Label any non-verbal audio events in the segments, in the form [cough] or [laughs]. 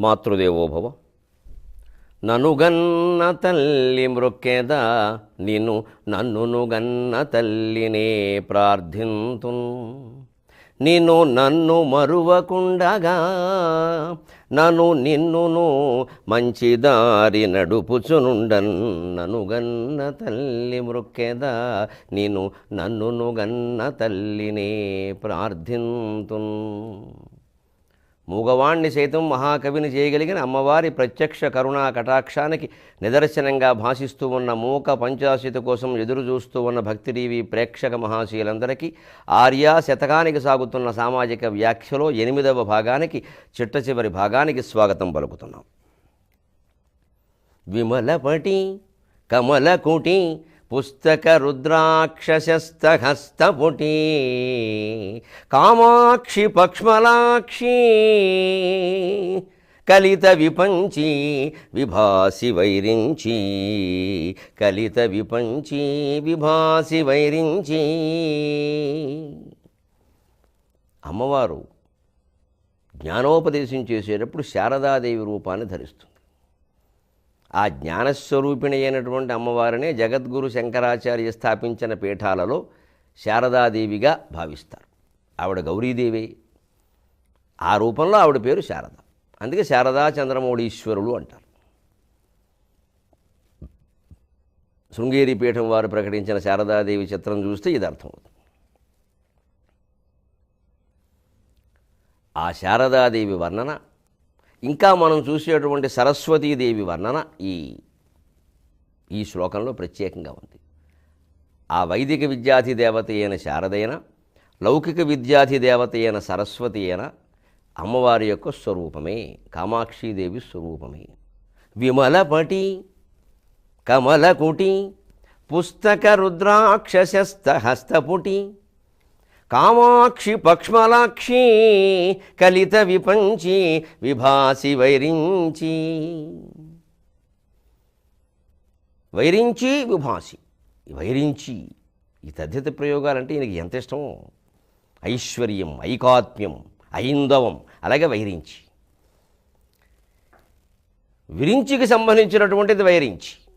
మాతృదేవోభవ. ననుగన్న తల్లి మృక్కెద నిన్ను నన్నును గన్న తల్లినే ప్రార్థింతున్. నిన్ను నన్ను మరువకుండగా నన్ను నిన్నును మంచి దారి నడుపుచునుండన్. ననుగన్న తల్లి మృక్కెద నిన్ను నన్నును గన్న తల్లినే ప్రార్థింతున్. మూగవాణ్ణి సైతం మహాకవిని చేయగలిగిన అమ్మవారి ప్రత్యక్ష కరుణా కటాక్షానికి నిదర్శనంగా భాషిస్తూ ఉన్న మూక పంచాశిత కోసం ఎదురు చూస్తూ ఉన్న భక్తిరీవి ప్రేక్షక మహాశీలందరికీ ఆర్యా శతకానికి సాగుతున్న సామాజిక వ్యాఖ్యలో ఎనిమిదవ భాగానికి చిట్ట చివరి భాగానికి స్వాగతం పలుకుతున్నాం. విమలపటి కమలకుటి పుస్తక రుద్రాక్షసస్తహస్తపుటి కామాక్షి పక్ష్మలాక్షి కలిత విపంచి విభాసి వైరించి కలిత విపంచి విభాసి వైరించి అమ్మవారు జ్ఞానోపదేశం చేసేటప్పుడు శారదాదేవి రూపాన్ని ధరిస్తుంది. ఆ జ్ఞానస్వరూపిణి అయినటువంటి అమ్మవారినే జగద్గురు శంకరాచార్య స్థాపించిన పీఠాలలో శారదాదేవిగా భావిస్తారు. ఆవిడ గౌరీదేవి. ఆ రూపంలో ఆవిడ పేరు శారద. అందుకే శారదా చంద్రమౌళీశ్వరులు అంటారు. శృంగేరి పీఠం వారు ప్రకటించిన శారదాదేవి చిత్రం చూస్తే ఇది అర్థమవుతుంది. ఆ శారదాదేవి వర్ణన ఇంకా మనం చూసేటువంటి సరస్వతీదేవి వర్ణన ఈ ఈ శ్లోకంలో ప్రత్యేకంగా ఉంది. ఆ వైదిక విద్యాధి దేవత అయిన శారదైన లౌకిక విద్యాధి దేవత అయిన సరస్వతి అయిన అమ్మవారి యొక్క స్వరూపమే కామాక్షీదేవి స్వరూపమే. విమలపటి కమలకుటి పుస్తక రుద్రాక్షసస్త హస్తపుటి కామాక్షి పక్ష్మలాక్షి కలిత విపంచి విభాసి వైరించి. వైరించి విభాసి. వైరించి ఈ తద్ధిత ప్రయోగాలంటే ఈయనకి ఎంత ఇష్టం? ఐశ్వర్యం ఐకాత్మ్యం ఐందవం అలాగే వైరించి. విరించికి సంబంధించినటువంటిది వైరించి.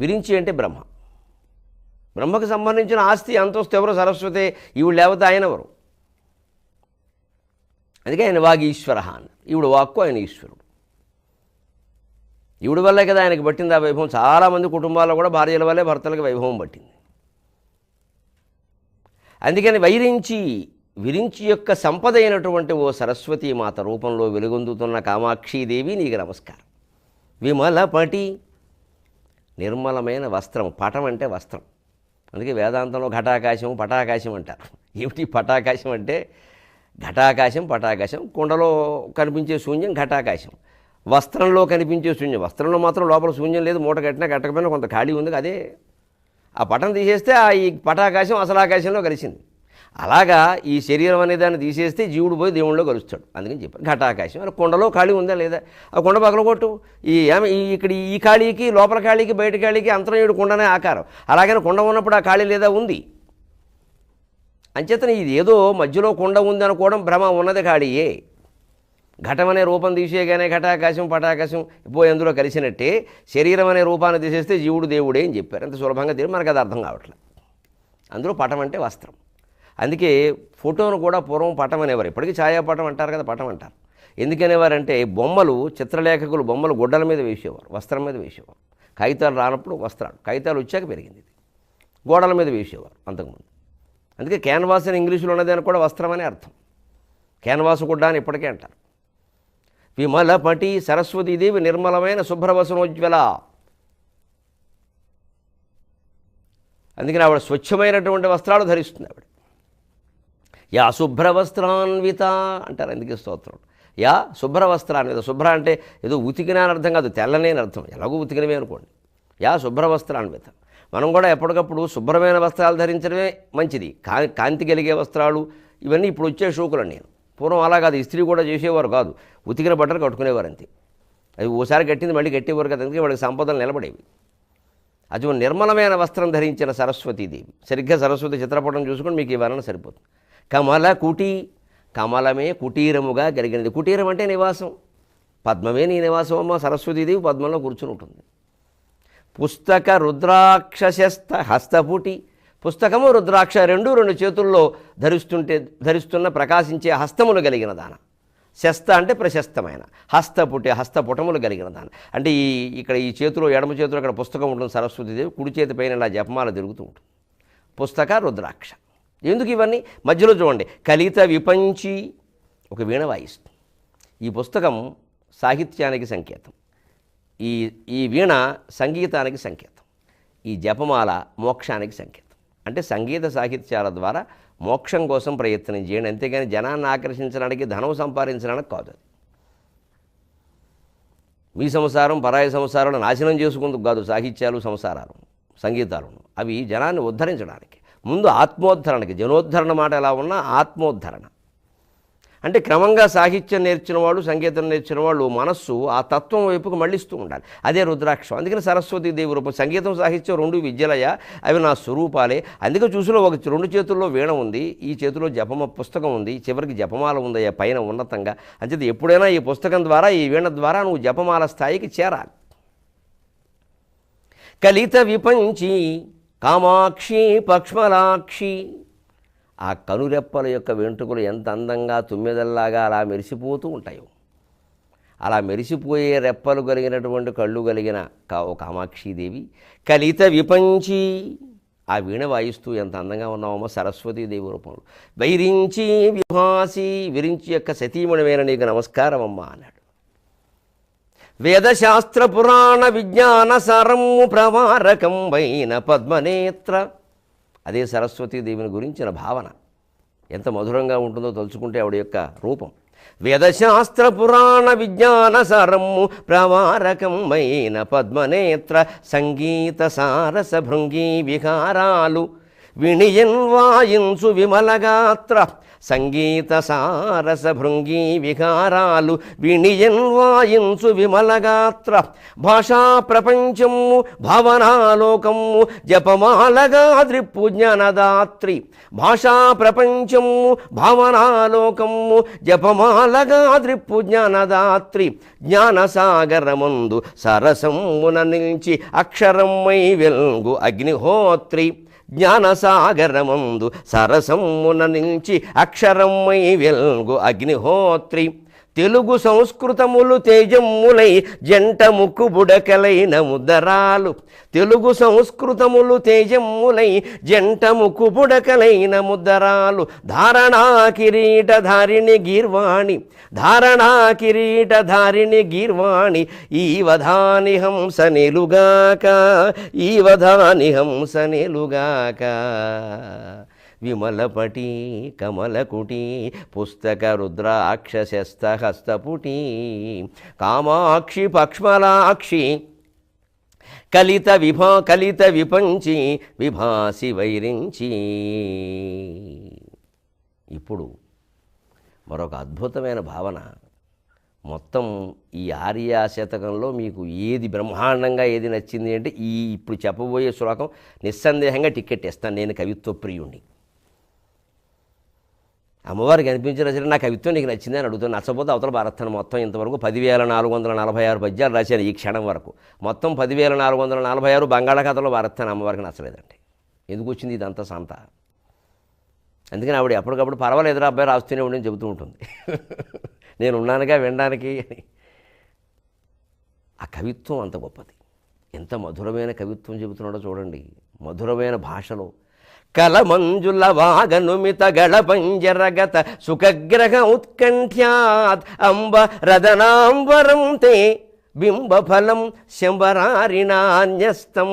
విరించి అంటే బ్రహ్మ. బ్రహ్మకు సంబంధించిన ఆస్తి అంతస్తు ఎవరు? సరస్వతి. ఈవిడ లేకపోతే ఆయన ఎవరు అందుకే ఆయన వాగీశ్వర అన్న ఈవిడ వాక్కు ఆయన ఈశ్వరుడు. ఈవిడ వల్లే కదా ఆయనకి పట్టింది ఆ వైభవం. చాలామంది కుటుంబాల్లో కూడా భార్యల వల్లే భర్తలకు వైభవం పట్టింది. అందుకని వైరించి విరించి యొక్క సంపద అయినటువంటి ఓ సరస్వతీ మాత రూపంలో వెలుగొందుతున్న కామాక్షీదేవి నీకు నమస్కారం. విమలపటి నిర్మలమైన వస్త్రం పటం అంటే వస్త్రం. అందుకే వేదాంతంలో ఘటాకాశం పటాకాశం అంటారు. ఏమిటి పటాకాశం అంటే ఘటాకాశం పటాకాశం కుండలో కనిపించే శూన్యం ఘటాకాశం. వస్త్రంలో కనిపించే శూన్యం. వస్త్రంలో మాత్రం లోపల శూన్యం లేదు మూట కట్టినా కట్టకపోయినా కొంత ఖాళీ ఉంది అదే. ఆ పటం తీసేస్తే ఆ ఈ పటాకాశం అసలు ఆకాశంలో కలిసింది. అలాగా ఈ శరీరం అనే దాన్ని తీసేస్తే జీవుడు పోయి దేవుడిలో కలుస్తాడు. అందుకని చెప్పారు. ఘటాకాశం. అలా కుండలో ఖాళీ ఉందా లేదా? ఆ కుండ పగల కొట్టు. ఈ ఏమ- ఈ ఇక్కడ ఈ ఖాళీకి లోపల ఖాళీకి బయట ఖాళీకి అంతరం కుండనే ఆకారం. అలాగని కుండ ఉన్నప్పుడు ఆ ఖాళీ లేదా ఉంది? అంచేతన ఇది ఏదో మధ్యలో కుండ ఉంది అనుకోవడం భ్రమ ఉన్నది ఖాళీయే. ఘటం అనే రూపం తీసేయగానే ఘటాకాశం పటాకాశం పోయి అందులో కలిసినట్టే శరీరం అనే రూపాన్ని తీసేస్తే జీవుడు దేవుడే అని చెప్పారు. అంత సులభంగా తెలియదు మనకు అది అర్థం కావట్లేదు అందులో పటం అంటే వస్త్రం. అందుకే ఫోటోను కూడా పూర్వం పటం అనేవారు. ఇప్పటికీ ఛాయాపటం అంటారు కదా పటం అంటారు. ఎందుకనేవారంటే బొమ్మలు చిత్రలేఖకులు బొమ్మలు గుడ్డల మీద వేసేవారు వస్త్రం మీద వేసేవారు. కాగితాలు రానప్పుడు వస్త్రాలు కాగితాలు వచ్చాక పెరిగింది ఇది. గోడల మీద వేసేవారు అంతకుముందు. అందుకే క్యాన్వాస్ అని ఇంగ్లీషులో ఉన్నదని కూడా వస్త్రం అనే అర్థం. క్యాన్వాస్ గుడ్డ అని ఇప్పటికే అంటారు. విమలపటి సరస్వతీదేవి నిర్మలమైన శుభ్రవసనోజ్వల. అందుకని ఆవిడ స్వచ్ఛమైనటువంటి వస్త్రాలు ధరిస్తుంది ఆవిడ. యా శుభ్రవస్త్రాన్విత అంటారు అందుకే స్తోత్రం. యా శుభ్రవస్త్రాన్విత. శుభ్ర అంటే ఏదో ఉతికినా అని అర్థం కాదు తెల్లనే అర్థం. ఎలాగో ఉతికినవే అనుకోండి. యా శుభ్రవస్త్రాన్విత. మనం కూడా ఎప్పటికప్పుడు శుభ్రమైన వస్త్రాలు ధరించడమే మంచిది. కా కాంతి కలిగే వస్త్రాలు ఇవన్నీ ఇప్పుడు వచ్చే షోకులు నేను. పూర్వం అలా కాదు ఇస్త్రీ కూడా చేసేవారు కాదు. ఉతికిన బట్టలు కట్టుకునేవారు అంతే అది ఓసారి కట్టింది మళ్ళీ కట్టేవారు కదా అందుకే వాళ్ళకి సంపదలు నిలబడేవి. అది నిర్మలమైన వస్త్రం ధరించిన సరస్వతీదేవి. సరిగ్గా సరస్వతి చిత్రపటం చూసుకొని మీకు ఈ వర్ణన సరిపోతుంది. కమల కుటి కమలమే కుటీరముగా కలిగినది కుటీరం అంటే నివాసం. పద్మమే నీ నివాసం అమ్మ సరస్వతీదేవి పద్మంలో కూర్చుని ఉంటుంది. పుస్తక రుద్రాక్షశస్త హస్తపుటి. పుస్తకము రుద్రాక్ష రెండు రెండు చేతుల్లో ధరిస్తుంటే ధరిస్తున్న ప్రకాశించే హస్తములు కలిగిన దాన. శస్త అంటే ప్రశస్తమైన. హస్తపుటి హస్తపుటములు కలిగిన దాన. అంటే ఈ ఇక్కడ ఈ చేతిలో ఎడమ చేతిలో ఇక్కడ పుస్తకం ఉంటుంది. సరస్వతీదేవి కుడి చేతి పైన ఇలా జపమాల తిరుగుతూ ఉంటుంది. పుస్తక రుద్రాక్ష. ఎందుకు ఇవన్నీ? మధ్యలో చూడండి. కలిత విపంచి ఒక వీణ వాయిస్తుంది. ఈ పుస్తకం సాహిత్యానికి సంకేతం. ఈ ఈ వీణ సంగీతానికి సంకేతం. ఈ జపమాల మోక్షానికి సంకేతం. అంటే సంగీత సాహిత్యాల ద్వారా మోక్షం కోసం ప్రయత్నం చేయండి. అంతేగాని జనాన్ని ఆకర్షించడానికి ధనం సంపాదించడానికి కాదు అది. మీ సంసారం పరాయ సంసారాలు నాశనం చేసుకుందుకు కాదు. సాహిత్యాలు సంసారాలు సంగీతాలు. అవి జనాన్ని ఉద్ధరించడానికి. ముందు ఆత్మోద్ధరణకి జనోద్ధరణ మాట ఎలా ఉన్నా ఆత్మోద్ధరణ. అంటే క్రమంగా సాహిత్యం నేర్చిన వాళ్ళు సంగీతం నేర్చిన వాళ్ళు మనస్సు ఆ తత్వం వైపుకు మళ్ళిస్తూ ఉండాలి. అదే రుద్రాక్షం. అందుకని సరస్వతి దేవి రూపం సంగీతం సాహిత్యం రెండు విద్యలయ అవి నా స్వరూపాలే. అందుకే చూసిన ఒక రెండు చేతుల్లో వీణ ఉంది ఈ చేతిలో జపమ పుస్తకం ఉంది చివరికి జపమాల ఉందయ్యా పైన ఉన్నతంగా. అంచేది ఎప్పుడైనా ఈ పుస్తకం ద్వారా ఈ వీణ ద్వారా నువ్వు జపమాల స్థాయికి చేరాలి. కలిత విపంచి కామాక్షి పక్ష్మలాక్షి ఆ కనురెప్పల యొక్క వెంట్రుకలు ఎంత అందంగా తుమ్మెదల్లాగా అలా మెరిసిపోతూ ఉంటాయో. అలా మెరిసిపోయే రెప్పలు కలిగినటువంటి కళ్ళు కలిగిన కా ఓ కామాక్షీదేవి కలిత విపంచి. ఆ వీణ వాయిస్తూ ఎంత అందంగా ఉన్నామో సరస్వతీదేవి రూపంలో. వైరించి విభాసి విరించి యొక్క సతీమణమైన నీకు నమస్కారం అమ్మా అన్నాడు. వేదశాస్త్ర పురాణ విజ్ఞాన సరము ప్రవారకం వైన పద్మనేత్ర. అదే సరస్వతీదేవిని గురించిన భావన. ఎంత మధురంగా ఉంటుందో తలుచుకుంటే ఆవిడ యొక్క రూపం. వేదశాస్త్ర పురాణ విజ్ఞాన సారము ప్రవారకమైన పద్మనేత్ర. సంగీత సారస భృంగి విహారాలు. వినియన్ వాయించు విమలగాత్ర సంగీత సారస భృంగీ విహారాలు వినియన్ వాయించు విమలగాత్ర భాషా ప్రపంచము భవనాలోకము జపమాలగా ద్రిప్పు జ్ఞానదాత్రి భాషా ప్రపంచము భవనాలోకము జపమాలగా ద్రిప్పు జ్ఞానదాత్రి జ్ఞానసాగరముందు సరసమున నిలిచి అక్షరమై వెల్గు అగ్నిహోత్రి జ్ఞానసాగరమందు సరసమ్మున నిలిచి అక్షరమై వెల్గు అగ్నిహోత్రి తెలుగు సంస్కృతములు తేజమ్ములై జంట ముక్కు బుడకలైన ముద్దరాలు తెలుగు సంస్కృతములు తేజమ్ములై జంట ముక్కు బుడకలైన ముద్దరాలు ధారణా కిరీట ధారిణి గీర్వాణి ధారణా కిరీట ధారిణి గీర్వాణి ఈ వధాని హంస నిలుగాక. విమలపటి కమలకుటి పుస్తక రుద్రాక్షశస్తహస్తపుటి కామాక్షి పక్ష్మలాక్షి కలిత విభా కలిత విపంచి విభాసి వైరించి. ఇప్పుడు మరొక అద్భుతమైన భావన. మొత్తం ఈ ఆర్యా శతకంలో మీకు ఏది బ్రహ్మాండంగా ఏది నచ్చింది అంటే ఈ ఇప్పుడు చెప్పబోయే శ్లోకం నిస్సందేహంగా టికెట్ ఇస్తాను. నేను కవిత్వ ప్రియుణ్ణి. అమ్మవారికి అనిపించిన రచన నా కవిత్వం నీకు నచ్చింది అని అడుగుతాను. నచ్చపోతే అవతల భారతాన్ని మొత్తం ఇంతవరకు పదివేల నాలుగు వందల నలభై ఆరు పద్యాలు రాశాను ఈ క్షణం వరకు. మొత్తం పదివేల నాలుగు వందల నలభై ఆరు బంగాళాఖాతంలో భారతాన్ని అమ్మవారికి నచ్చలేదండి. ఎందుకు వచ్చింది ఇదంతా సంత? అందుకని ఆవిడ ఎప్పటికప్పుడు పర్వాలేదురా అబ్బాయి రాస్తూనే ఉండని చెబుతూ ఉంటుంది. [laughs] నేను ఉన్నానుగా వినడానికి అని. ఆ కవిత్వం అంత గొప్పది. ఎంత మధురమైన కవిత్వం చెబుతున్నాడో చూడండి. మధురమైన భాషలో కలమంజుల వాగనుమిత గళపంజరగత సుఖగ్రహ ఉత్కంఠ్యాత్ అంబ రదనాంబరం తే బింబఫలం శంబరారిణాన్యస్తం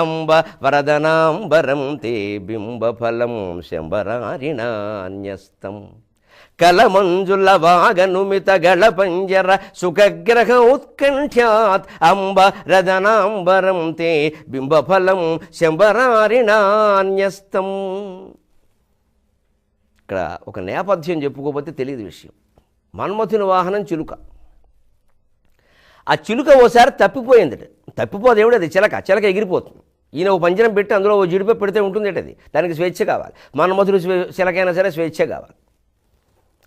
అంబ వరదనాంబరం తే బింబఫలం శంబరారిణాన్యస్తం. కలమంజుల వాగనుమిత గళపంజర సుఖగ్రహ ఉత్కంఠ్యాత్ అంబ రదనాంబరం తే బింబఫలం శంబరారిణాన్యస్తం. ఇక్కడ ఒక నేపథ్యం చెప్పుకోకపోతే తెలియదు విషయం. మన్మథుని వాహనం చిలుక. ఆ చిలుక ఓసారి తప్పిపోయింది తప్పిపోదు ఏమిటి అది? చిలక. చిలక ఎగిరిపోతుంది. ఈయన ఒక పంజరం పెట్టి అందులో ఓ జీడిపై పెడితే ఉంటుంది అది? దానికి స్వేచ్ఛ కావాలి. మన్మథుడు స్వే చిలకైనా సరే స్వేచ్ఛ కావాలి.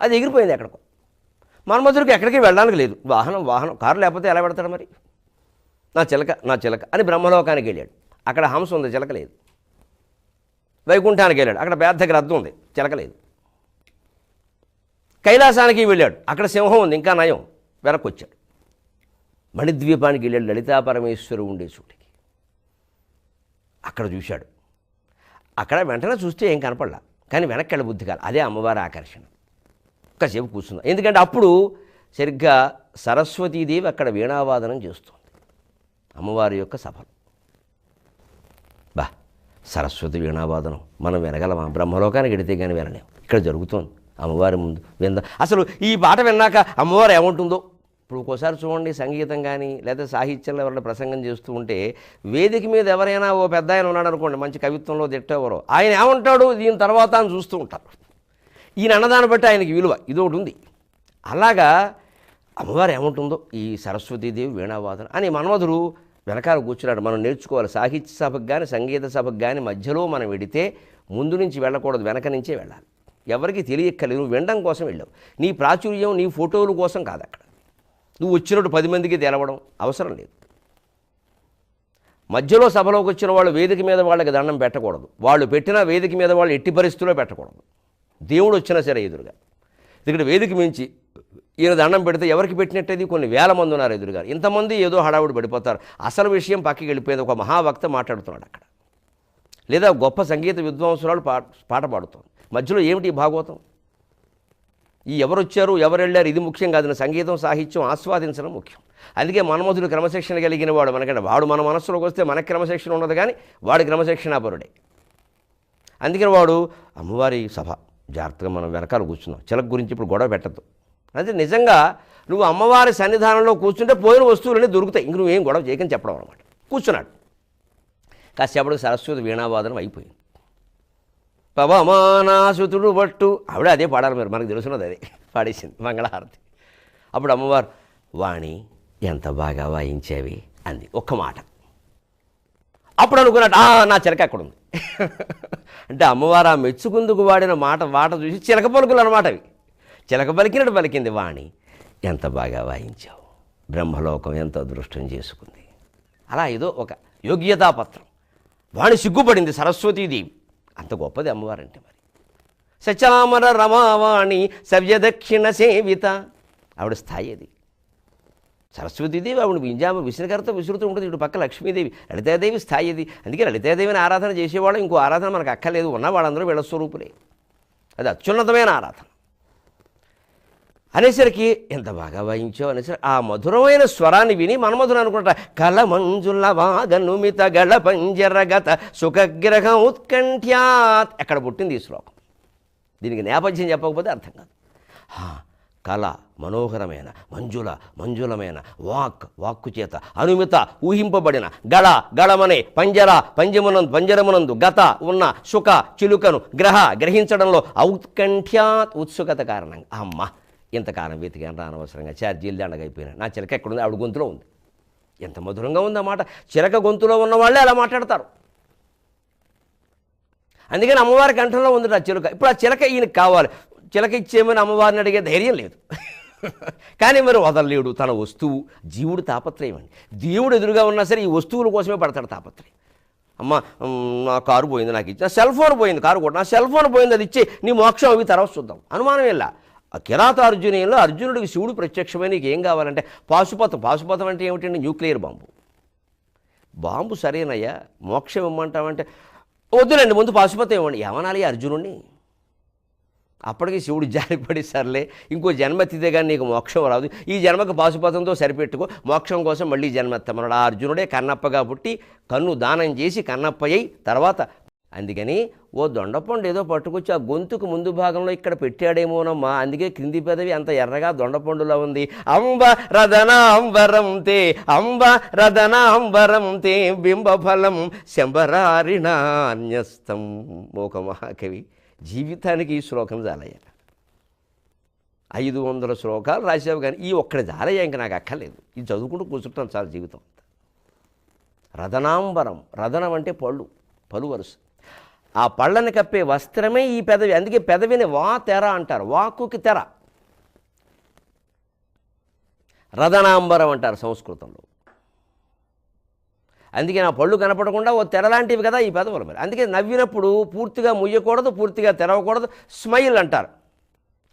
అది ఎగిరిపోయింది ఎక్కడికో. మన్మధుడికి ఎక్కడికి వెళ్ళడానికి లేదు. వాహనం వాహనం కారు లేకపోతే ఎలా పెడతాడు మరి? నా చిలక నా చిలక. అని బ్రహ్మలోకానికి వెళ్ళాడు. అక్కడ హంస ఉంది చిలక లేదు. వైకుంఠానికి వెళ్ళాడు. అక్కడ పెద్ద గ్రద్ద ఉంది చిలక లేదు. కైలాసానికి వెళ్ళాడు. అక్కడ సింహం ఉంది ఇంకా నయం. వెనక్కి వచ్చాడు మణిద్వీపానికి వెళ్ళాడు. లలితా పరమేశ్వరు ఉండే చోటికి. అక్కడ చూశాడు. అక్కడ వెంటనే చూస్తే ఏం కనపడలా. కానీ వెనక్కి వెళ్ళబుద్ధి కాదు అదే అమ్మవారి ఆకర్షణ. ఒక్కసేపు కూర్చుందాం ఎందుకంటే అప్పుడు సరిగ్గా సరస్వతీదేవి అక్కడ వీణావాదనం చేస్తుంది. అమ్మవారి యొక్క సభలు బా సరస్వతి వీణావాదనం. మనం వినగలమా? బ్రహ్మలోకానికి ఎడితే కానీ వినలేం. ఇక్కడ జరుగుతోంది. అమ్మవారి ముందు విందా అసలు ఈ పాట విన్నాక అమ్మవారు ఏముంటుందో? ఇప్పుడు ఒక్కోసారి చూడండి సంగీతం కానీ లేదా సాహిత్యంలో ఎవరైనా ప్రసంగం చేస్తూ ఉంటే వేదిక మీద ఎవరైనా ఓ పెద్ద ఆయన ఉన్నాడు అనుకోండి మంచి కవిత్వంలో తిట్టేవారో ఆయన ఏమంటాడు? దీని తర్వాత అని చూస్తూ ఉంటారు. ఈయన అన్నదాన్ని బట్టి ఆయనకి విలువ. ఇది ఒకటి ఉంది. అలాగా అమ్మవారు ఏముంటుందో? ఈ సరస్వతీదేవి వీణావాదన అని మన్మధుడు వెనకాల కూర్చున్నాడు. మనం నేర్చుకోవాలి. సాహిత్య సభకు కానీ సంగీత సభకు కానీ మధ్యలో మనం వెడితే ముందు నుంచి వెళ్ళకూడదు. వెనక నుంచే వెళ్ళాలి. ఎవరికి తెలియక్కలేదు నువ్వు వినడం కోసం వెళ్ళావు. నీ ప్రాచుర్యం నీ ఫోటోల కోసం కాదు అక్కడ. నువ్వు వచ్చినట్టు పది మందికి తెలవడం అవసరం లేదు. మధ్యలో సభలోకి వచ్చిన వాళ్ళు వేదిక మీద వాళ్ళకి దండం పెట్టకూడదు. వాళ్ళు పెట్టిన వేదిక మీద వాళ్ళు ఎట్టి పరిస్థితుల్లో పెట్టకూడదు. దేవుడు వచ్చినా సరే ఎదురుగా. ఇక్కడ వేదిక మించి ఈయన దండం పెడితే ఎవరికి పెట్టినట్టేది? కొన్ని వేల మంది ఉన్నారు ఎదురుగా. ఇంతమంది ఏదో హడావుడి పడిపోతారు. అసలు విషయం పక్కకి వెళ్ళిపోయింది ఒక మహావక్త మాట్లాడుతున్నాడు అక్కడ. లేదా గొప్ప సంగీత విద్వాంసురాలు పా పాట పాడుతుంది. మధ్యలో ఏమిటి భాగవతం? ఈ ఎవరు వచ్చారు ఎవరు వెళ్ళారు ఇది ముఖ్యం కాదు. సంగీతం సాహిత్యం ఆస్వాదించడం ముఖ్యం. అందుకే మన్మధుడు క్రమశిక్షణ కలిగిన వాడు మనకంటే వాడు మన మనస్సులోకి వస్తే మనకి క్రమశిక్షణ ఉండదు కానీ వాడు క్రమశిక్షణాపరుడే. అందుకని వాడు అమ్మవారి సభ. జాగ్రత్తగా మనం వెనకాల కూర్చున్నాం. చిలక గురించి ఇప్పుడు గొడవ పెట్టద్దు. అంటే నిజంగా నువ్వు అమ్మవారి సన్నిధానంలో కూర్చుంటే పోయిన వస్తువులన్నీ దొరుకుతాయి. ఇంక నువ్వేం గొడవ చేయకని చెప్పడం అనమాట. కూర్చున్నాడు. కాసేపటికి సరస్వతి వీణావాదనం అయిపోయింది. పవమానాసుతుడు పట్టు. ఆవిడ అదే పాడాలి మీరు. మనకు తెలుసున్నది అదే. పాడేసింది మంగళహారతి. అప్పుడు అమ్మవారు వాణి ఎంత బాగా వాయించేవి? అంది. ఒక్క మాట. అప్పుడు అనుకున్నట్టు నా చిలక అక్కడ ఉంది అంటే అమ్మవారు ఆ మెచ్చుకుందుకు వాడిన మాట వాట చూసి చిలక పలుకులు అనమాట అవి. చిలక పలికినట్టు పలికింది వాణి ఎంత బాగా వాయించావు? బ్రహ్మలోకం ఎంత అదృష్టం చేసుకుంది. అలా ఏదో ఒక యోగ్యతాపత్రం. వాణి సిగ్గుపడింది సరస్వతీదేవి. అంత గొప్పది అమ్మవారంటే మరి. సచామర రమావాణి సవ్యదక్షిణ సేవిత. ఆవిడ స్థాయి అది. సరస్వతీదేవి ఆవిడ వింజామ విష్ణుకర్త విసురుతూ ఉంటుంది. ఇటు పక్క లక్ష్మీదేవి లలితాదేవి స్థాయిది. అందుకే లలితాదేవిని ఆరాధన చేసేవాళ్ళు ఇంకో ఆరాధన మనకు అక్కర్లేదు. ఉన్న వాళ్ళందరూ వీళ్ళ స్వరూపులే. అది అత్యున్నతమైన ఆరాధన. అనేసరికి ఎంత బాగా వాయించావు అనేసరికి ఆ మధురమైన స్వరాన్ని విని మనమధురం అనుకుంటా కలమంజుల వాగనుమిత గళ పంజరగత సుఖగ్రహ ఉత్కంఠ్యాత్. ఎక్కడ పుట్టింది ఈ శ్లోకం? దీనికి నేపథ్యం చెప్పకపోతే అర్థం కాదు. హా, కళ మనోహరమైన మంజుల మంజులమైన వాక్ వాక్కు చేత అనుమిత ఊహింపబడిన గళ గళమనే పంజర పంజమునందు పంజరమునందు గత ఉన్న సుఖ చిలుకను గ్రహ గ్రహించడంలో ఔత్కంఠ్యాత్ ఉత్సుకత కారణంగా. అమ్మ ఇంతకాలం వెతికాను రానవసరంగా. ఛార్జీలు దండగైపోయినా నా చిలక ఎక్కడుంది? ఆవిడ గొంతులో ఉంది. ఎంత మధురంగా ఉంది ఆ మాట చిలక గొంతులో ఉన్న వాళ్ళే అలా మాట్లాడతారు. అందుకని అమ్మవారి కంఠంలో ఉంది ఆ చిలక. ఇప్పుడు ఆ చిలక ఈయనకి కావాలి. చిలక ఇచ్చేమని అమ్మవారిని అడిగే ధైర్యం లేదు. కానీ మరి వదలలేడు తన వస్తువు. జీవుడు తాపత్రయం అండి. దేవుడు ఎదురుగా ఉన్నా సరే ఈ వస్తువుల కోసమే పడతాడు తాపత్రయం. అమ్మ నా కారు పోయింది నాకు ఇచ్చి నా సెల్ ఫోన్ పోయింది కారు కూడా నా సెల్ ఫోన్ పోయింది అది ఇచ్చి నీ మోక్షం అవి తర్వాత చూద్దాం. అనుమానం ఇలా ఆ కిరాత అర్జునీయంలో అర్జునుడికి శివుడు ప్రత్యక్షమైన నీకు ఏం కావాలంటే పాశుపతం పాశుపతం అంటే ఏమిటండి న్యూక్లియర్ బాంబు? బాంబు సరేనయ్యా మోక్షం ఇమ్మంటామంటే వద్దులండి ముందు పాశుపతం ఇవ్వండి. ఏమనాలి అర్జునుడిని అప్పటికి శివుడు జారిపడి సర్లే ఇంకో జన్మెత్తితే కానీ నీకు మోక్షం రాదు. ఈ జన్మకు పాశుపతంతో సరిపెట్టుకో. మోక్షం కోసం మళ్ళీ జన్మెత్తమన్నాడు ఆ అర్జునుడే కన్నప్పగా పుట్టి కన్ను దానం చేసి కన్నప్పయ్యి తర్వాత అందుకని ఓ దొండపండు ఏదో పట్టుకొచ్చి ఆ గొంతుకు ముందు భాగంలో ఇక్కడ పెట్టాడేమోనమ్మా. అందుకే క్రింది పెదవి అంత ఎర్రగా దొండపండులా ఉంది. అంబ రదనాంబరం తే అంబ రదనాంబరం తే బింబఫలం శంబరారిణాన్యస్తం ఒక మహాకవి. జీవితానికి ఈ శ్లోకం చాలయ్యా ఐదు వందల శ్లోకాలు రాసావు కానీ ఈ ఒక్కడ జాలయ్యా ఇంక నాకు అక్కర్లేదు. ఇది చదువుకుంటూ కూర్చుంటాను చాలా జీవితం అంతా. రదనాంబరం రదనం అంటే పళ్ళు పలు వరుస. ఆ పళ్ళని కప్పే వస్త్రమే ఈ పెదవి అందుకే పెదవిని వా తెర అంటారు వాకుకి తెర. రదనాంబరం అంటారు సంస్కృతంలో. అందుకే నా పళ్ళు కనపడకుండా ఓ తెరలాంటివి కదా ఈ పెదవులు మరి. అందుకే నవ్వినప్పుడు పూర్తిగా ముయ్యకూడదు పూర్తిగా తెరవకూడదు స్మైల్ అంటారు.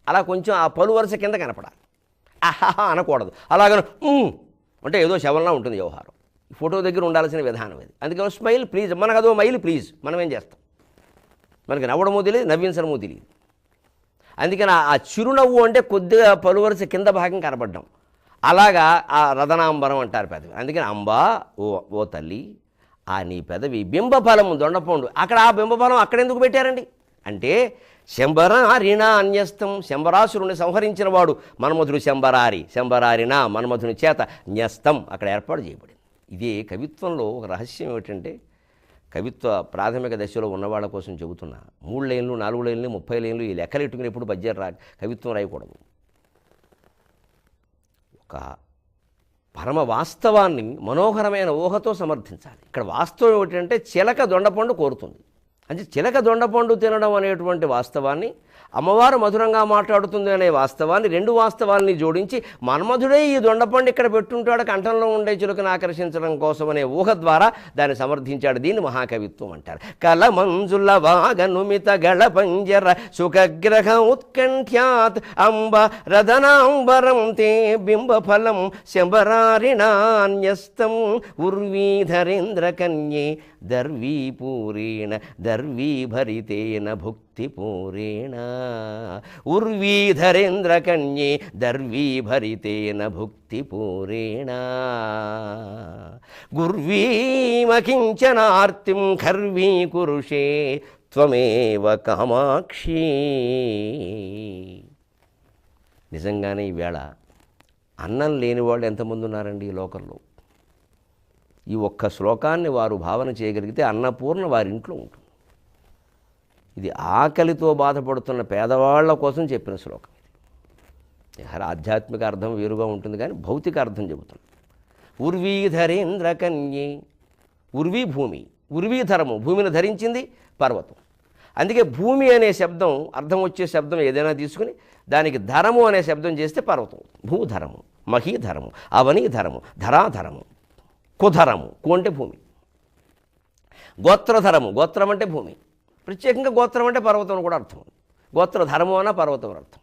అలా కొంచెం ఆ పలు వరుస కింద కనపడాలి. ఆహాహా అనకూడదు. అలాగను అంటే ఏదో శవంలా ఉంటుంది వ్యవహారం. ఫోటో దగ్గర ఉండాల్సిన విధానం ఇది. అందుకే స్మైల్ ప్లీజ్ మనకు అదో మైల్ ప్లీజ్ మనం ఏం చేస్తాం? మనకి నవ్వడమో తెలియదు నవ్వించడమో తెలియదు. అందుకని ఆ- చిరునవ్వు అంటే కొద్దిగా పలువరుస కింద భాగం కనపడ్డం. అలాగా ఆ రథనాంబరం అంటారు పెదవి అందుకని అంబా ఓ ఓ తల్లి ఆ నీ పెదవి బింబఫలము దొండపండు. అక్కడ ఆ బింబఫలం అక్కడ ఎందుకు పెట్టారండి? అంటే శంబరారిణ అన్యస్తం శంబరాసురుని సంహరించిన వాడు మన్మధుడు శంబరారి శంబరారినా మన్మధుని చేత న్యస్తం అక్కడ ఏర్పాటు చేయబడింది. ఇదే కవిత్వంలో ఒక రహస్యం ఏమిటంటే కవిత్వ ప్రాథమిక దశలో ఉన్నవాళ్ళ కోసం చెబుతున్నా మూడు లైన్లు నాలుగు లైన్లు ముప్పై లైన్లు ఈ లెక్కలు ఎట్టుకుని ఎప్పుడు బడ్జెట్ రా కవిత్వం రాయకూడదు. ఒక పరమ వాస్తవాన్ని మనోహరమైన ఊహతో సమర్థించాలి. ఇక్కడ వాస్తవం ఏమిటంటే చిలక దొండపండు కోరుతుంది. అంటే చిలక దొండపండు తినడం అనేటువంటి వాస్తవాన్ని అమ్మవారు మధురంగా మాట్లాడుతుంది అనే వాస్తవాన్ని రెండు వాస్తవాల్ని జోడించి మన్మధుడే ఈ దొండపండు ఇక్కడ పెట్టుంటాడు కంఠంలో ఉండే చిలుకను ఆకర్షించడం కోసం అనే ఊహ ద్వారా దాన్ని సమర్థించాడు దీన్ని మహాకవిత్వం అంటారు. కలమంజుల వాగనుమిత గళ పంజర సుఖగ్రహ ఉత్కంఠ్యాత్ అంబ రథనాంబరం తే శంబరారి శంబరారిణాన్యస్తం ఉర్వీధరేంద్ర కన్యే దర్వీపూరేణ దర్వీభరితేన భుక్తిపూరేణ ఉర్వీధరేంద్రకన్యే దర్వీభరితేన భుక్తిపూరేణ గుర్వీమకించనార్తిం ఖర్వీకురుషే త్వమేవ కామాక్షి నిజంగానే ఈవేళ అన్నం లేని వాళ్ళు ఎంతమంది ఉన్నారండి ఈ లోకంలో? ఈ ఒక్క శ్లోకాన్ని వారు భావన చేయగలిగితే అన్నపూర్ణ వారి ఇంట్లో ఉంటుంది. ఇది ఆకలితో బాధపడుతున్న పేదవాళ్ళ కోసం చెప్పిన శ్లోకం ఇది. ఆధ్యాత్మిక అర్థం వేరుగా ఉంటుంది కానీ భౌతిక అర్థం చెబుతున్నాం. ఉర్వీధరేంద్ర కన్యే ఉర్వీ భూమి ఉర్వీధరము భూమిని ధరించింది పర్వతం. అందుకే భూమి అనే శబ్దం అర్థం వచ్చే శబ్దం ఏదైనా తీసుకుని దానికి ధరము అనే శబ్దం చేస్తే పర్వతం. భూధరము మహీధరము అవనీధరము ధరాధరము. కుధరము. కు అంటే భూమి. గోత్రధరము. గోత్రం అంటే భూమి. ప్రత్యేకంగా గోత్రం అంటే పర్వతం అని కూడా అర్థం. గోత్రధరము అన్న పర్వతం అర్థం.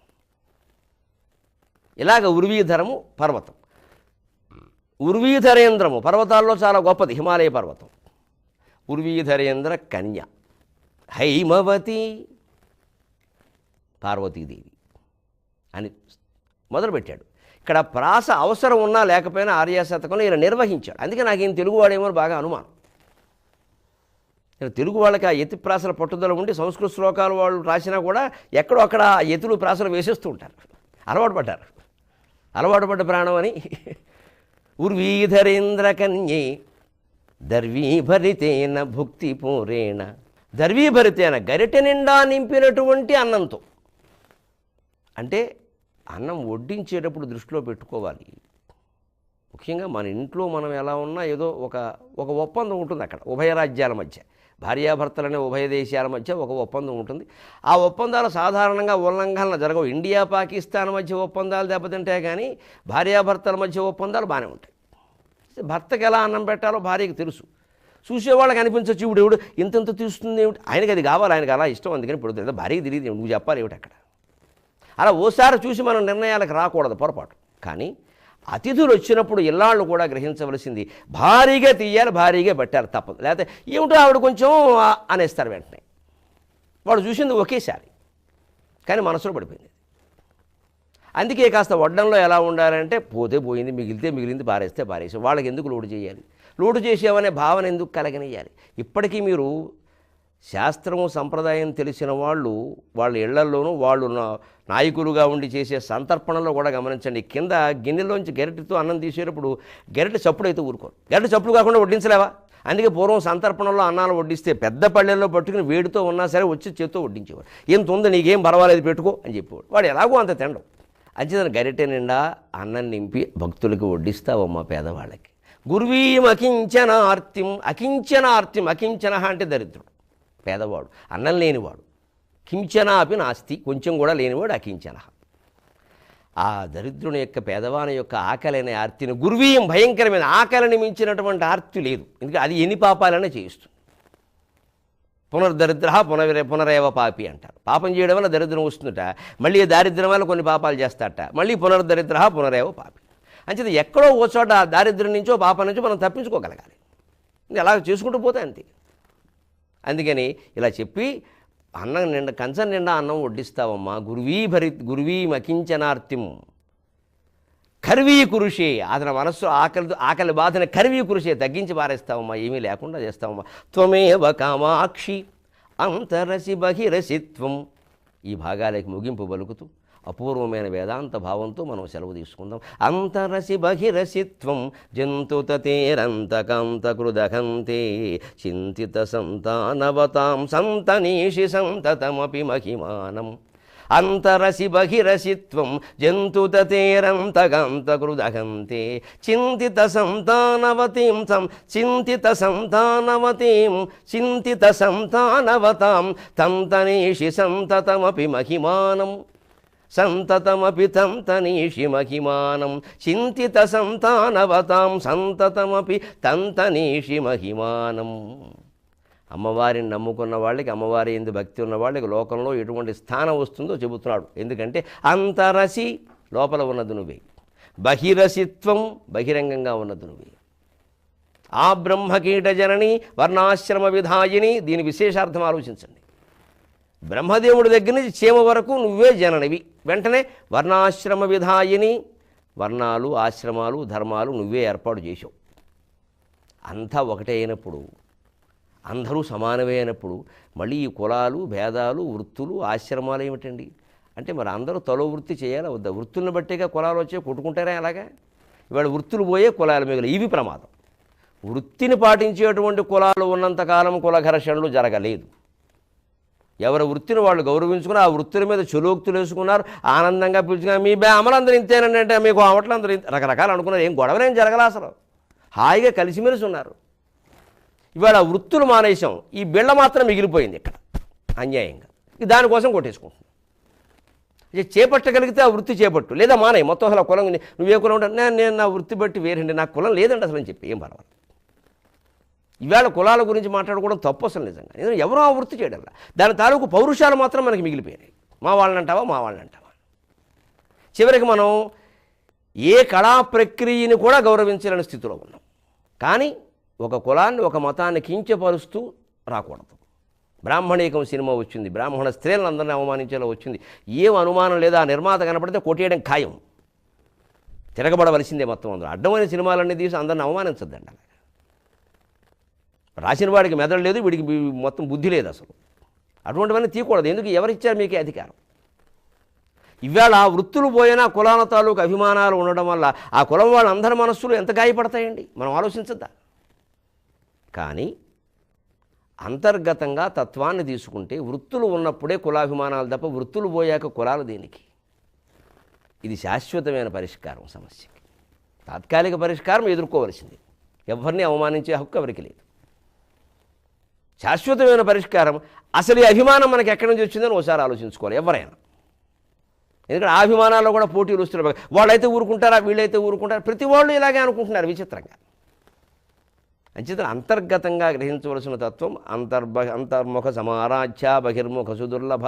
ఇలాగ ఉర్వీధరము పర్వతం. ఉర్వీధరేంద్రము. పర్వతాల్లో చాలా గొప్పది. హిమాలయ పర్వతం. ఉర్వీధరేంద్ర కన్య. హైమవతి పార్వతీదేవి అని మొదలుపెట్టాడు. ఇక్కడ ప్రాస అవసరం ఉన్నా లేకపోయినా ఆర్యశతకంలో ఈయన నిర్వహించాడు. అందుకే నాకు ఈయన తెలుగువాడేమో అని బాగా అనుమానం. తెలుగు వాళ్ళకి ఆ ఎతి ప్రాసల పట్టుదల ఉండి సంస్కృత శ్లోకాలు వాళ్ళు రాసినా కూడా ఎక్కడో అక్కడ ఆ ప్రాసలు వేసేస్తూ ఉంటారు. అలవాటు పడ్డారు. అలవాటు పడ్డ ప్రాణం అని. ఉర్వీధరేంద్ర కన్యే దర్వీభరితేన భుక్తి పూరేణ. దర్వీభరితేన గరిటె నిండా నింపినటువంటి అన్నంతో. అంటే అన్నం వడ్డించేటప్పుడు దృష్టిలో పెట్టుకోవాలి. ముఖ్యంగా మన ఇంట్లో మనం ఎలా ఉన్నా ఏదో ఒక ఒక ఒప్పందం ఉంటుంది అక్కడ ఉభయ రాజ్యాల మధ్య. భార్యాభర్తలనే ఉభయ దేశాల మధ్య ఒక ఒప్పందం ఉంటుంది. ఆ ఒప్పందాలు సాధారణంగా ఉల్లంఘనలు జరగవు. ఇండియా పాకిస్తాన్ మధ్య ఒప్పందాలు దెబ్బతింటాయి కానీ భార్యాభర్తల మధ్య ఒప్పందాలు బాగానే ఉంటాయి. భర్తకి ఎలా అన్నం పెట్టాలో భార్యకి తెలుసు. చూసేవాళ్ళకి అనిపించచ్చు ఇప్పుడు ఎవడు ఇంత తీస్తుంది ఏమిటి ఆయనకి అది కావాలి ఆయనకి అలా ఇష్టం అందుకని ఇప్పుడు భార్యకి తెలియదు నువ్వు చెప్పాలి ఏమిటి అక్కడ? అలా ఓసారి చూసి మనం నిర్ణయాలకు రాకూడదు పొరపాటు. కానీ అతిథులు వచ్చినప్పుడు ఇల్లాళ్ళు కూడా గ్రహించవలసింది భారీగా తీయాలి భారీగా పెట్టాలి తప్పదు. లేకపోతే ఏమిటో ఆవిడ కొంచెం అనేస్తారు వెంటనే. వాడు చూసింది ఒకేసారి కానీ మనసులో పడిపోయింది. అందుకే కాస్త వడ్డంలో ఎలా ఉండాలంటే పోతే పోయింది మిగిలితే మిగిలింది పారేస్తే పారేసి వాళ్ళకి ఎందుకు లోటు చేయాలి? లోటు చేసేవనే భావన ఎందుకు కలగనియాలి? ఇప్పటికీ మీరు శాస్త్రము సంప్రదాయం తెలిసిన వాళ్ళు వాళ్ళ ఇళ్ళల్లోనూ వాళ్ళు నాయకులుగా ఉండి చేసే సంతర్పణలో కూడా గమనించండి. కింద గిన్నెలోంచి గెరటితో అన్నం తీసేటప్పుడు గెరటి చప్పుడు అయితే ఊరుకోరు. గెరటి చప్పుడు కాకుండా వడ్డించలేవా? అందుకే పూర్వం సంతర్పణలో అన్నాలు వడ్డిస్తే పెద్ద పళ్ళెల్లో పట్టుకుని వేడితో ఉన్నా సరే వచ్చి చేత్తో వడ్డించేవాడు. ఎంత ఉంది నీకేం పర్వాలేదు పెట్టుకో అని చెప్పేవాడు. వాడు ఎలాగో అంత తినడం. అంచేతన గరిటె నిండా అన్నం నింపి భక్తులకు వడ్డిస్తావమ్మ పేదవాళ్ళకి. గురువీం అకించనార్తిం అకించనార్తిం అకించన అంటే దరిద్రుడు పేదవాడు అన్నం లేనివాడు. కించనాపి నాస్తి కొంచెం కూడా లేనివాడు అకించన. ఆ దరిద్రుని యొక్క పేదవాని యొక్క ఆకలైన ఆర్తిని గురువీయం భయంకరమైన ఆకలిని మించినటువంటి ఆర్తి లేదు. ఎందుకంటే అది ఎన్ని పాపాలనే చేయిస్తుంది. పునర్దరిద్ర పునరే పునరేవ పాపి అంటారు. పాపం చేయడం వల్ల దరిద్రం వస్తుందట. మళ్ళీ దారిద్ర్యం వల్ల కొన్ని పాపాలు చేస్తాట మళ్ళీ పునర్దరిద్ర పునరేవ పాపి. అంచేది ఎక్కడో ఓ చోట ఆ దారిద్ర్యం నుంచో పాపం నుంచో మనం తప్పించుకోగలగాలి. ఎలా అలా చేసుకుంటూ పోతే అంతే. అందుకని ఇలా చెప్పి అన్నం నిండా కంచం నిండా అన్నం వడ్డిస్తావమ్మా. గురువీ భరి గురువీ మకించనార్తిం. కర్వీ కురుషే. అతని మనస్సు ఆకలి ఆకలి బాధని కర్వీ కురుషే. తగ్గించి పారేస్తావమ్మా. ఏమీ లేకుండా చేస్తావమ్మా. త్వమేవ కామాక్షి. అంతరసి బహిరసిత్వం. ఈ భాగాలకి ముగింపు పలుకుతూ అపూర్వమైన వేదాంత భావంతో మనం సెలవు తీసుకుందాం. అంతరసి బహిరసిత్వం జంతుతతేరంతకాంతకృదహంతే చింతిత సంతానవతాం సంతనీషి సంతతమపి మహిమానం. అంతరసి బహిరసిత్వం జంతుతతేరంతగంతకృదహంతే చింతిత సంతానవతీం సం చింతిత సంతానవతీం చింతిత సంతానవతాం తంతనీషి సంతతమపి మహిమానం. సంతతమపి తం తనీషి మహిమానం చింతిత సంతానవతాం సంతతమపి తంతనీషి మహిమానం. అమ్మవారిని నమ్ముకున్న వాళ్ళకి అమ్మవారి ఎందు భక్తి ఉన్న వాళ్ళకి లోకంలో ఎటువంటి స్థానం వస్తుందో చెబుతున్నాడు. ఎందుకంటే అంతరసి లోపల ఉన్నది నువ్వే. బహిరసిత్వం బహిరంగంగా ఉన్నది నువ్వే. ఆ బ్రహ్మకీటజనని వర్ణాశ్రమ విధాయిని దీని విశేషార్థం ఆలోచించండి. బ్రహ్మదేవుడి దగ్గర నుంచి చీమ వరకు నువ్వే జననివి. వెంటనే వర్ణాశ్రమ విధాయిని వర్ణాలు ఆశ్రమాలు ధర్మాలు నువ్వే ఏర్పాటు చేసావు అంతా ఒకటే అయినప్పుడు అందరూ సమానమే అయినప్పుడు మళ్ళీ ఈ కులాలు భేదాలు వృత్తులు ఆశ్రమాలు ఏమిటండి? అంటే మరి అందరూ తలో వృత్తి చేయాలా వద్దా? వృత్తులను బట్టేగా కులాలు వచ్చే కొట్టుకుంటారా అలాగా ఇవాళ వృత్తులు పోయే కులాలు మిగిలి ఇవి ప్రమాదం. వృత్తిని పాటించేటువంటి కులాలు ఉన్నంతకాలం కుల ఘర్షణలు జరగలేదు. ఎవరి వృత్తిని వాళ్ళు గౌరవించుకుని ఆ వృత్తుల మీద చులోక్తులు వేసుకున్నారు. ఆనందంగా పిలుచుకున్నారు మీ బే అమలందరూ ఇంతేనండి అంటే మీకు అవట్లందరూ అందరూ రకరకాలు అనుకున్నారు. ఏం గొడవలేం జరగలే అసలు. హాయిగా కలిసిమెలిసి ఉన్నారు. ఇవాళ వృత్తులు మానేశాం. ఈ బిళ్ళ మాత్రం మిగిలిపోయింది ఇక్కడ అన్యాయంగా. దానికోసం కొట్టేసుకుంటున్నాం. ఇక చేపట్టగలిగితే ఆ వృత్తి చేపట్టు. లేదా మానే మొత్తం అసలు కులం ఉంది. నువ్వే కులం ఉంటా నేను నా వృత్తి బట్టి వేరండి నా కులం లేదండి అసలు అని చెప్పి ఏం పర్వాలేదు. ఇవాళ కులాల గురించి మాట్లాడుకోవడం తప్పు అసలు నిజంగా. నేను ఎవరో ఆ వృత్తి చేయడం దాని తాలూకు పౌరుషాలు మాత్రం మనకి మిగిలిపోయినాయి. మా వాళ్ళని అంటావా మా వాళ్ళని అంటావా? చివరికి మనం ఏ కళా ప్రక్రియని కూడా గౌరవించలేని స్థితిలో ఉన్నాం. కానీ ఒక కులాన్ని ఒక మతాన్ని కించపరుస్తూ రాకూడదు. బ్రాహ్మణీకం సినిమా వచ్చింది. బ్రాహ్మణ స్త్రీలను అందరినీ అవమానించేలా వచ్చింది. ఏం అనుమానం లేదా ఆ నిర్మాత కనపడితే కొట్టేయడం ఖాయం. తిరగబడవలసిందే మొత్తం అందరూ అడ్డమైన సినిమాలన్నీ తీసి అందరిని అవమానించద్దండి అలాగే రాసిన వాడికి మెదడు లేదు వీడికి మొత్తం బుద్ధి లేదు అసలు. అటువంటివన్నీ తీయకూడదు. ఎందుకు ఎవరిచ్చారు మీకే అధికారం? ఇవాళ ఆ వృత్తులు పోయినా కులాల తాలూకు అభిమానాలు ఉండడం వల్ల ఆ కులం వాళ్ళందరి మనస్సులు ఎంత గాయపడతాయండి? మనం ఆలోచించద్దా? కానీ అంతర్గతంగా తత్వాన్ని తీసుకుంటే వృత్తులు ఉన్నప్పుడే కులాభిమానాలు తప్ప వృత్తులు పోయాక కులాలు దేనికి? ఇది శాశ్వతమైన పరిష్కారం సమస్యకి. తాత్కాలిక పరిష్కారం ఎదుర్కోవలసింది. ఎవరిని అవమానించే హక్కు ఎవరికి లేదు. శాశ్వతమైన పరిష్కారం. అసలు ఈ అభిమానం మనకి ఎక్కడి నుంచి వచ్చిందని ఒకసారి ఆలోచించుకోవాలి ఎవరైనా. ఎందుకంటే ఆ అభిమానాల్లో కూడా పోటీలు వస్తున్నారు వాళ్ళైతే ఊరుకుంటారా వీళ్ళైతే ఊరుకుంటారా ప్రతి వాళ్ళు ఇలాగే అనుకుంటున్నారు విచిత్రంగా. అంచేత అంతర్గతంగా గ్రహించవలసిన తత్వం అంతర్బ అంతర్ముఖ సమారాధ్య బహిర్ముఖ సుదుర్లభ.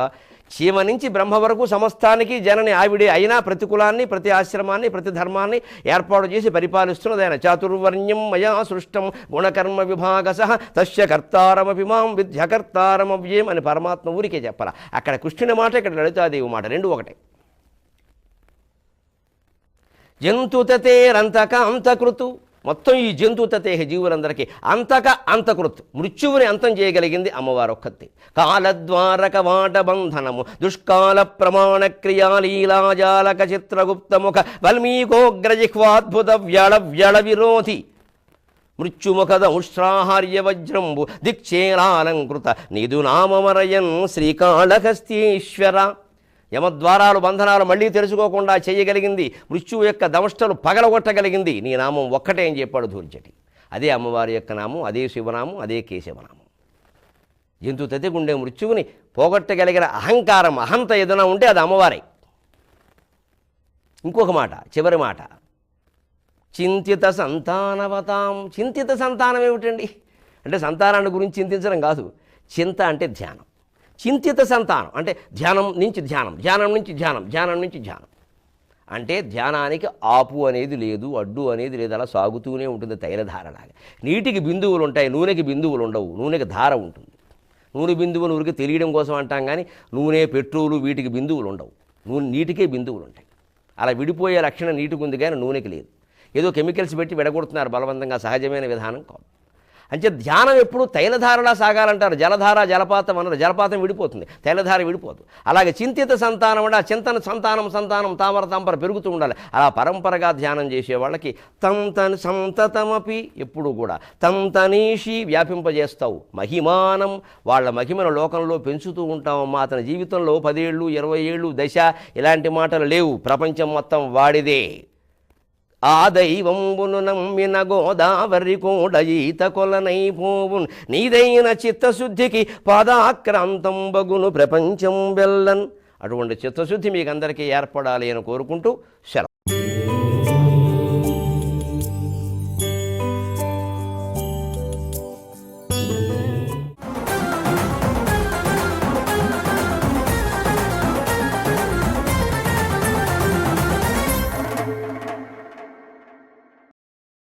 చీమ నుంచి బ్రహ్మ వరకు సమస్తానికి జనని ఆవిడే అయినా ప్రతి కులాన్ని ప్రతి ఆశ్రమాన్ని ప్రతి ధర్మాన్ని ఏర్పాటు చేసి పరిపాలిస్తున్నది ఆయన. చాతుర్వర్ణ్యం మయా సృష్టం గుణకర్మ విభాగస తస్య కర్తారమపి మాం విద్యకర్తారమవ్యేం అని పరమాత్మ ఊరికే చెప్పాల. అక్కడ కృష్ణుని మాట ఇక్కడ లలితాదేవి మాట రెండు ఒకటే. జంతుతతేరంతక అంతకృతు మొత్తం ఈ జంతుతతేహ జీవులందరికీ అంతక అంతకృత్ మృత్యువుని అంతం చేయగలిగింది అమ్మవారు ఒక్కతే. కాలద్వారక వాట బంధనము దుష్కాల ప్రమాణ క్రియాలీలాజాలక చిత్రగుప్తముఖ వల్మీకోగ్రజిహ్వాద్భుత వ్యళ వ్యళ విరోధి మృత్యుముఖద ఉష్ట్రాహార్య వజ్రంబు దిక్చేరాలంకృత నీదు శ్రీకాళహస్తీశ్వర. యమద్వారాలు బంధనాలు మళ్ళీ తెరుచుకోకుండా చేయగలిగింది మృత్యువు యొక్క దమష్టలు పగలగొట్టగలిగింది. నీ నామం ఒక్కటే అని చెప్పాడు ధూర్జటి. అదే అమ్మవారి యొక్క నామం అదే శివనామం అదే కేశవనామం. జంతు తతిగుండే మృత్యువుని పోగొట్టగలిగిన అహంకారం అహంత ఏదైనా ఉంటే అది అమ్మవారే. ఇంకొక మాట చివరి మాట. చింతిత సంతానవతాం. చింతిత సంతానం ఏమిటండి? అంటే సంతానాన్ని గురించి చింతించడం కాదు. చింత అంటే ధ్యానం. చింతిత సంతానం. అంటే ధ్యానం నుంచి ధ్యానం ధ్యానం నుంచి ధ్యానం ధ్యానం నుంచి ధ్యానం. అంటే ధ్యానానికి ఆపు అనేది లేదు అడ్డు అనేది లేదు అలా సాగుతూనే ఉంటుంది తైలధారలాగా నీటికి బిందువులు ఉంటాయి నూనెకి బిందువులు ఉండవు నూనెకి ధార ఉంటుంది. నూనె బిందువులు ఊరికి తెలియడం కోసం అంటాం కానీ నూనె పెట్రోలు వీటికి బిందువులు ఉండవు. నూనె నీటికే బిందువులు ఉంటాయి. అలా విడిపోయే లక్షణం నీటికి ఉంది కానీ నూనెకి లేదు. ఏదో కెమికల్స్ పెట్టి విడగొడుతున్నారు బలవంతంగా సహజమైన విధానం కాదు. అంటే ధ్యానం ఎప్పుడు తైలధారలా సాగాలంటారు. జలధార జలపాతం అన్నారు. జలపాతం విడిపోతుంది. తైలధార విడిపోదు. అలాగే చింతిత సంతానం అంటే ఆ చింతన సంతానం సంతానం తామర తాంపర పెరుగుతూ ఉండాలి. అలా పరంపరగా ధ్యానం చేసే వాళ్ళకి తం తన్ సంతతమపి ఎప్పుడు కూడా తం తనీషి వ్యాపింపజేస్తావు. మహిమానం. వాళ్ళ మహిమను లోకంలో పెంచుతూ ఉంటామమ్మా అతని జీవితంలో పదేళ్ళు ఇరవై ఏళ్ళు దశ ఇలాంటి మాటలు లేవు. ప్రపంచం మొత్తం వాడిదే. ఆ దైవంబును నమ్మిన గోదావరి కూడా ఈత కొలనైపోవున్ నీదైన చిత్తశుద్ధికి పాదాక్రాంతం బగును ప్రపంచం వెల్లన్. అటువంటి చిత్తశుద్ధి మీకు అందరికీ ఏర్పడాలి అని కోరుకుంటూ సెలవు